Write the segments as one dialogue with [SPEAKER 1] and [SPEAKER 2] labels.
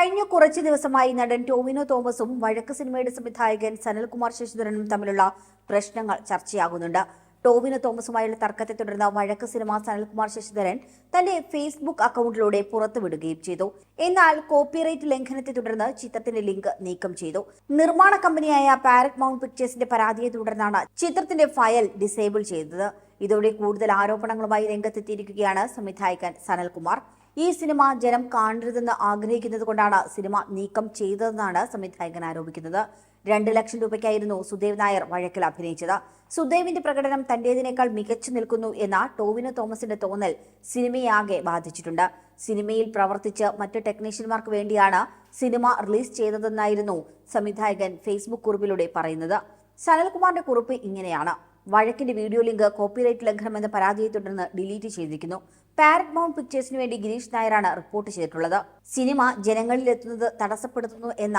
[SPEAKER 1] കഴിഞ്ഞ കുറച്ച് ദിവസമായി നടൻ ടോവിനോ തോമസും വഴക്ക് സിനിമയുടെ സംവിധായകൻ സനൽകുമാർ ശശിധരനും തമ്മിലുള്ള പ്രശ്നങ്ങൾ ചർച്ചയാകുന്നുണ്ട്. ടോവിനോ തോമസുമായുള്ള തർക്കത്തെ തുടർന്ന് വഴക്ക് സിനിമ സനൽകുമാർ ശശിധരൻ തന്റെ ഫേസ്ബുക്ക് അക്കൗണ്ടിലൂടെ പുറത്തുവിടുകയും ചെയ്തു. എന്നാൽ കോപ്പിറൈറ്റ് ലംഘനത്തെ തുടർന്ന് ചിത്രത്തിന്റെ ലിങ്ക് നീക്കം ചെയ്തു. നിർമ്മാണ കമ്പനിയായ പാരറ്റ് മൗണ്ട് പിക്ചേഴ്സിന്റെ പരാതിയെ തുടർന്നാണ് ചിത്രത്തിന്റെ ഫയൽ ഡിസേബിൾ ചെയ്തത്. ഇതോടെ കൂടുതൽ ആരോപണങ്ങളുമായി രംഗത്തെത്തിയിരിക്കുകയാണ് സംവിധായകൻ സനൽകുമാർ. ഈ സിനിമ ജനം കാണരുതെന്ന് ആഗ്രഹിക്കുന്നത് കൊണ്ടാണ് സിനിമ നീക്കം ചെയ്തതെന്നാണ് സംവിധായകൻ ആരോപിക്കുന്നത്. രണ്ട് ലക്ഷം രൂപയ്ക്കായിരുന്നു സുദേവ് നായർ വഴക്കിൽ അഭിനയിച്ചത്. സുദേവിന്റെ പ്രകടനം തന്റേതിനേക്കാൾ മികച്ചു നിൽക്കുന്നു എന്ന ടോവിനോ തോമസിന്റെ തോന്നൽ സിനിമയാകെ ബാധിച്ചിട്ടുണ്ട്. സിനിമയിൽ പ്രവർത്തിച്ച് മറ്റ് ടെക്നീഷ്യന്മാർക്ക് വേണ്ടിയാണ് സിനിമ റിലീസ് ചെയ്തതെന്നായിരുന്നു സംവിധായകൻ ഫേസ്ബുക്ക് കുറിപ്പിലൂടെ പറയുന്നത്. സനൽകുമാറിന്റെ കുറിപ്പ് ഇങ്ങനെയാണ്. വഴക്കിന്റെ വീഡിയോ ലിങ്ക് കോപ്പിറൈറ്റ് ലംഘനം എന്ന പരാതിയെ തുടർന്ന് ഡിലീറ്റ് ചെയ്തിരിക്കുന്നു. പാരറ്റ് മൗണ്ട് പിക്ചേഴ്സിന് വേണ്ടി ഗിരീഷ് നായരാണ് റിപ്പോർട്ട് ചെയ്തിട്ടുള്ളത്. സിനിമ ജനങ്ങളിലെത്തുന്നത് തടസ്സപ്പെടുത്തുന്നു എന്ന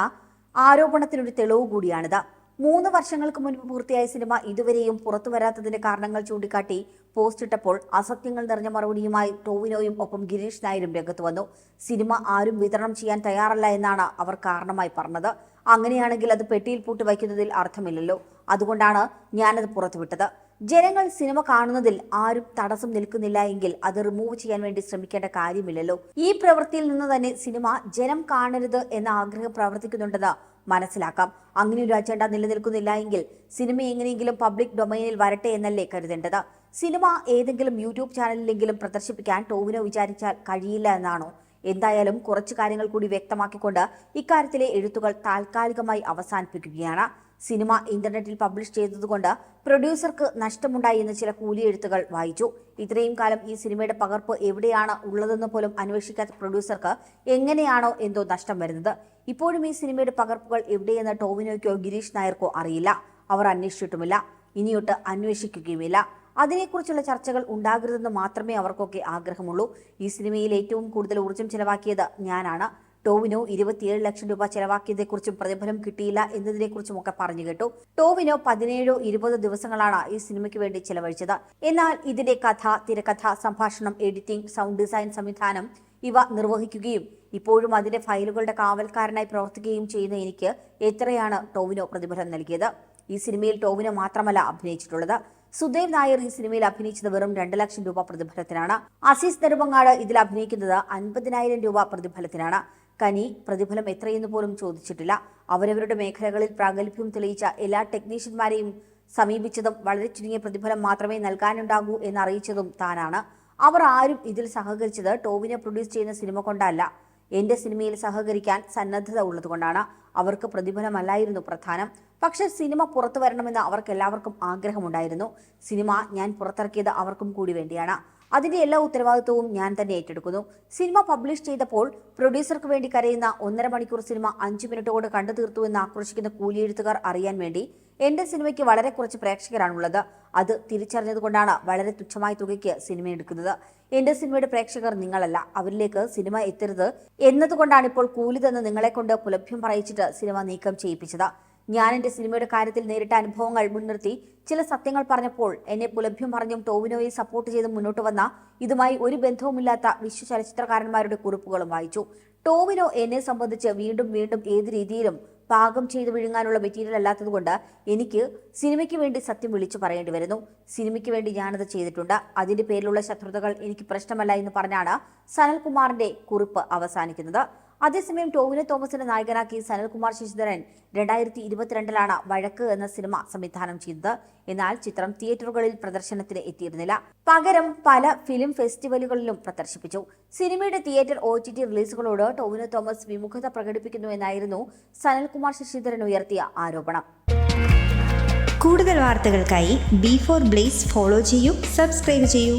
[SPEAKER 1] ആരോപണത്തിനൊരു തെളിവ് കൂടിയാണിത് മൂന്ന് വർഷങ്ങൾക്ക് മുൻപ് പൂർത്തിയായ സിനിമ ഇതുവരെയും പുറത്തു വരാത്തതിന്റെ കാരണങ്ങൾ ചൂണ്ടിക്കാട്ടി പോസ്റ്റ് ഇട്ടപ്പോൾ അസത്യങ്ങൾ നിറഞ്ഞ മറുപടിയുമായി ടോവിനോയും ഒപ്പം ഗിരീഷ് നായരും രംഗത്ത് വന്നു. സിനിമ ആരും വിതരണം ചെയ്യാൻ തയ്യാറല്ല എന്നാണ് അവർ കാരണമായി പറഞ്ഞത്. അങ്ങനെയാണെങ്കിൽ അത് പെട്ടിയിൽ പൂട്ട് വയ്ക്കുന്നതിൽ അർത്ഥമില്ലല്ലോ. അതുകൊണ്ടാണ് ഞാനത് പുറത്തുവിട്ടത്. ജനങ്ങൾ സിനിമ കാണുന്നതിൽ ആരും തടസ്സം നിൽക്കുന്നില്ല എങ്കിൽ അത് റിമൂവ് ചെയ്യാൻ വേണ്ടി ശ്രമിക്കേണ്ട കാര്യമില്ലല്ലോ. ഈ പ്രവൃത്തിയിൽ നിന്ന് തന്നെ സിനിമ ജനം കാണരുത് എന്ന ആഗ്രഹം പ്രവർത്തിക്കുന്നുണ്ടെന്ന് മനസ്സിലാക്കാം. അങ്ങനെ ഒരു അജണ്ട നിലനിൽക്കുന്നില്ല എങ്കിൽ സിനിമ എങ്ങനെയെങ്കിലും പബ്ലിക് ഡൊമൈനിൽ വരട്ടെ എന്നല്ലേ കരുതേണ്ടത്? സിനിമ ഏതെങ്കിലും യൂട്യൂബ് ചാനലിലെങ്കിലും പ്രദർശിപ്പിക്കാൻ ടോവിനോ വിചാരിച്ചാൽ കഴിയില്ല എന്നാണോ? എന്തായാലും കുറച്ച് കാര്യങ്ങൾ കൂടി വ്യക്തമാക്കിക്കൊണ്ട് ഇക്കാര്യത്തിലെ എഴുത്തുകൾ താൽക്കാലികമായി അവസാനിപ്പിക്കുകയാണ്. സിനിമ ഇന്റർനെറ്റിൽ പബ്ലിഷ് ചെയ്തതുകൊണ്ട് പ്രൊഡ്യൂസർക്ക് നഷ്ടമുണ്ടായി എന്ന് ചില കൂലിയെഴുത്തുകൾ വായിച്ചു. ഇത്രയും കാലം ഈ സിനിമയുടെ പകർപ്പ് എവിടെയാണ് ഉള്ളതെന്ന് പോലും അന്വേഷിക്കാത്ത പ്രൊഡ്യൂസർക്ക് എങ്ങനെയാണോ എന്തോ നഷ്ടം വരുന്നത്. ഇപ്പോഴും ഈ സിനിമയുടെ പകർപ്പുകൾ എവിടെയെന്ന് ടോവിനോയ്ക്കോ ഗിരീഷ് നായർക്കോ അറിയില്ല. അവർ അന്വേഷിച്ചിട്ടുമില്ല. ഇനിയൊട്ട് അന്വേഷിക്കുകയുമില്ല. അതിനെക്കുറിച്ചുള്ള ചർച്ചകൾ ഉണ്ടാകരുതെന്ന് മാത്രമേ അവർക്കൊക്കെ ആഗ്രഹമുള്ളൂ. ഈ സിനിമയിൽ ഏറ്റവും കൂടുതൽ ഊർജം ചെലവാക്കിയത് ഞാനാണ്. ടോവിനോ ഇരുപത്തിയേഴ് ലക്ഷം രൂപ ചെലവാക്കിയതെക്കുറിച്ചും പ്രതിഫലം കിട്ടിയില്ല എന്നതിനെക്കുറിച്ചും ഒക്കെ പറഞ്ഞു കേട്ടു. ടോവിനോ പതിനേഴോ ഇരുപതോ ദിവസങ്ങളാണ് ഈ സിനിമയ്ക്ക് വേണ്ടി ചെലവഴിച്ചത്. എന്നാൽ ഇതിന്റെ കഥ തിരക്കഥ സംഭാഷണം എഡിറ്റിംഗ് സൗണ്ട് ഡിസൈൻ സംവിധാനം ഇവ നിർവഹിക്കുകയും ഇപ്പോഴും അതിന്റെ ഫയലുകളുടെ കാവൽക്കാരനായി പ്രവർത്തിക്കുകയും ചെയ്യുന്ന എനിക്ക് എത്രയാണ് ടോവിനോ പ്രതിഫലം നൽകിയത്? ഈ സിനിമയിൽ ടോവിനോ മാത്രമല്ല അഭിനയിച്ചിട്ടുള്ളത്. സുദേവ് നായർ ഈ സിനിമയിൽ അഭിനയിച്ചത് വെറും രണ്ട് ലക്ഷം രൂപ പ്രതിഫലത്തിനാണ്. അസീസ് നെടുമങ്ങാട് ഇതിൽ അഭിനയിക്കുന്നത് അൻപതിനായിരം രൂപ പ്രതിഫലത്തിനാണ്. കനി പ്രതിഫലം എത്രയെന്ന് പോലും ചോദിച്ചിട്ടില്ല. അവരവരുടെ മേഖലകളിൽ പ്രാഗൽഭ്യം തെളിയിച്ച എല്ലാ ടെക്നീഷ്യന്മാരെയും സമീപിച്ചതും വളരെ ചുരുങ്ങിയ പ്രതിഫലം മാത്രമേ നൽകാനുണ്ടാകൂ എന്നറിയിച്ചതും താനാണ്. അവർ ആരും ഇതിൽ സഹകരിച്ചത് ടോവിനെ പ്രൊഡ്യൂസ് ചെയ്യുന്ന സിനിമ കൊണ്ടല്ല. എന്റെ സിനിമയിൽ സഹകരിക്കാൻ സന്നദ്ധത ഉള്ളതുകൊണ്ടാണ് അവർക്ക് പ്രതിഫലമല്ലായിരുന്നു പ്രധാനം. പക്ഷെ സിനിമ പുറത്തു വരണമെന്ന് അവർക്ക് എല്ലാവർക്കും ആഗ്രഹമുണ്ടായിരുന്നു. സിനിമ ഞാൻ പുറത്തിറക്കിയത് അവർക്കും കൂടി വേണ്ടിയാണ്. അതിന്റെ എല്ലാ ഉത്തരവാദിത്വവും ഞാൻ തന്നെ ഏറ്റെടുക്കുന്നു. സിനിമ പബ്ലിഷ് ചെയ്തപ്പോൾ പ്രൊഡ്യൂസർക്ക് വേണ്ടി കരയുന്ന ഒന്നര മണിക്കൂർ സിനിമ അഞ്ചു മിനിറ്റ് കൊണ്ട് കണ്ടു തീർത്തു എന്ന് ആക്രോശിക്കുന്ന കൂലിയെഴുത്തുകാർ അറിയാൻ വേണ്ടി എന്റെ സിനിമയ്ക്ക് വളരെ കുറച്ച് പ്രേക്ഷകരാണുള്ളത്. അത് തിരിച്ചറിഞ്ഞതുകൊണ്ടാണ് വളരെ തുച്ഛമായ തുകയ്ക്ക് സിനിമ എടുക്കുന്നത്. എന്റെ സിനിമയുടെ പ്രേക്ഷകർ നിങ്ങളല്ല. അവരിലേക്ക് സിനിമ എത്തരുത് എന്നതുകൊണ്ടാണ് ഇപ്പോൾ കൂലി തന്ന് നിങ്ങളെ കൊണ്ട് പുലഭ്യം പറയിച്ചിട്ട് സിനിമ നീക്കം ചെയ്യിപ്പിച്ചത്. ഞാൻ എന്റെ സിനിമയുടെ കാര്യത്തിൽ നേരിട്ട അനുഭവങ്ങൾ മുൻനിർത്തി ചില സത്യങ്ങൾ പറഞ്ഞപ്പോൾ എന്നെ പുലഭ്യം പറഞ്ഞും ടോവിനോയെ സപ്പോർട്ട് ചെയ്ത് മുന്നോട്ട് വന്ന ഇതുമായി ഒരു ബന്ധവുമില്ലാത്ത വിശ്വ ചലച്ചിത്രകാരന്മാരുടെ കുറിപ്പുകളും വായിച്ചു. ടോവിനോ എന്നെ സംബന്ധിച്ച് വീണ്ടും വീണ്ടും ഏത് രീതിയിലും പാകം ചെയ്ത് വിഴുങ്ങാനുള്ള മെറ്റീരിയൽ അല്ലാത്തതുകൊണ്ട് എനിക്ക് സിനിമയ്ക്ക് വേണ്ടി സത്യം വിളിച്ചു പറയേണ്ടി വരുന്നു. സിനിമയ്ക്ക് വേണ്ടി ഞാനത് ചെയ്തിട്ടുണ്ട്. അതിന്റെ പേരിലുള്ള ശത്രുതകൾ എനിക്ക് പ്രശ്നമല്ല എന്ന് പറഞ്ഞാണ് സനൽകുമാറിന്റെ കുറിപ്പ് അവസാനിക്കുന്നത്. അതേസമയം ടോവിനോ തോമസിനെ നായകനാക്കി സനൽകുമാർ ശശിധരൻ രണ്ടായിരത്തി ഇരുപത്തിരണ്ടിലാണ് വഴക്ക് എന്ന സിനിമ സംവിധാനം ചെയ്തത്. എന്നാൽ ചിത്രം തിയേറ്ററുകളിൽ പ്രദർശനത്തിന് എത്തിയിരുന്നില്ല. പകരം പല ഫിലിം ഫെസ്റ്റിവലുകളിലും പ്രദർശിപ്പിച്ചു. സിനിമയുടെ തിയേറ്റർ ഒ ടി ടി റിലീസുകളോട് ടോവിനോ തോമസ് വിമുഖത പ്രകടിപ്പിക്കുന്നു എന്നായിരുന്നു സനൽകുമാർ ശശിധരൻ ഉയർത്തിയ ആരോപണം.
[SPEAKER 2] കൂടുതൽ വാർത്തകൾക്കായി ബി ഫോർ ബ്ലേസ് ഫോളോ ചെയ്യൂ സബ്സ്ക്രൈബ് ചെയ്യൂ.